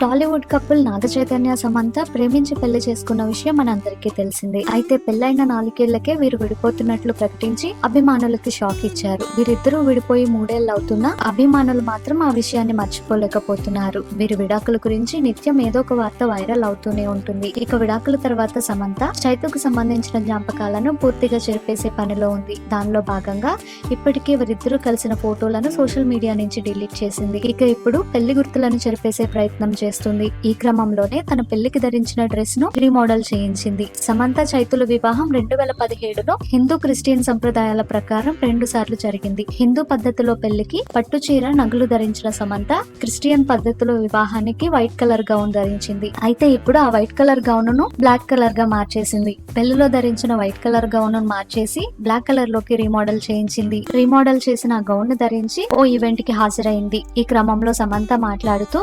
Tollywood couple Naga Chaitanya Samantha ప్రేమించి పెళ్ళి చేసుకున్న విషయం మనందరికీ తెలిసిందే. అయితే పెళ్ళైన నాలుగేళ్ళకే వీరు విడిపోతున్నట్లు ప్రకటించి అభిమానులకి షాక్ ఇచ్చారు. వీరిద్దరూ విడిపోయి మూడేళ్ళు అవుతున్నా అభిమానులు మాత్రం ఆ విషయాన్ని మర్చిపోలేకపోతున్నారు. వీరి విడాకుల గురించి నిత్యం ఏదో ఒక వార్త వైరల్ అవుతూనే ఉంటుంది. ఇక విడాకుల తర్వాత సమంత చైతుకు సంబంధించిన జ్ఞాపకాలను పూర్తిగా చెరిపేసే పనిలో ఉంది. దానిలో భాగంగా ఇప్పటికే వీరిద్దరూ కలిసిన ఫోటోలను సోషల్ మీడియా నుంచి డిలీట్ చేసింది. ఇక ఇప్పుడు పెళ్ళి గుర్తులను చెరిపేసే ప్రయత్నం చేస్తుంది. ఈ క్రమంలోనే తన పెళ్ళికి ధరించిన డ్రెస్ను రీమోడల్ చేయించింది. సమంత చైతుల వివాహం రెండు వేల పదిహేడులో హిందూ క్రిస్టియన్ సంప్రదాయాల ప్రకారం రెండు సార్లు జరిగింది. హిందూ పద్ధతిలో పెళ్ళికి పట్టు చీర నగలు ధరించిన సమంత క్రిస్టియన్ పద్ధతిలో వివాహానికి వైట్ కలర్ గౌన్ ధరించింది. అయితే ఇప్పుడు ఆ వైట్ కలర్ గౌన్ను బ్లాక్ కలర్గా మార్చేసింది. పెళ్ళిలో ధరించిన వైట్ కలర్ గౌన్ను మార్చేసి బ్లాక్ కలర్లోకి రీమోడల్ చేయించింది. రీమోడల్ చేసిన ఆ గౌన్ను ధరించి ఓ ఈవెంట్కి హాజరైంది. ఈ క్రమంలో సమంత మాట్లాడుతూ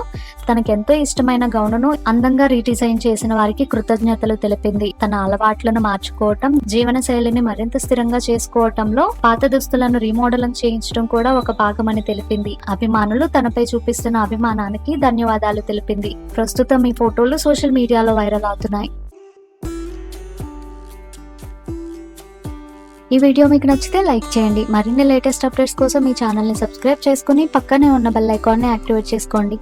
తనకెంతో ఇష్టమైన గౌనును అందంగా రీడిజైన్ చేసిన వారికి కృతజ్ఞతలు తెలిపింది. తన అలవాట్లను మార్చుకోవటం జీవన శైలిని మరింత స్థిరంగా చేసుకోవటంలో పాత దుస్తులను రీమోడలింగ్ చేయించడం కూడా ఒక భాగమని తెలిపింది. అభిమానులు తనపై చూపిస్తున్న అభిమానానికి ధన్యవాదాలు తెలిపింది. ప్రస్తుతం ఈ ఫోటోలు సోషల్ మీడియాలో వైరల్ అవుతున్నాయి. ఈ వీడియో మీకు నచ్చితే లైక్ చేయండి. మరిన్ని లేటెస్ట్ అప్డేట్స్ కోసం మీ ఛానల్ని సబ్స్క్రైబ్ చేసుకుని పక్కనే ఉన్న బెల్ ఐకాన్ని యాక్టివేట్ చేసుకోండి.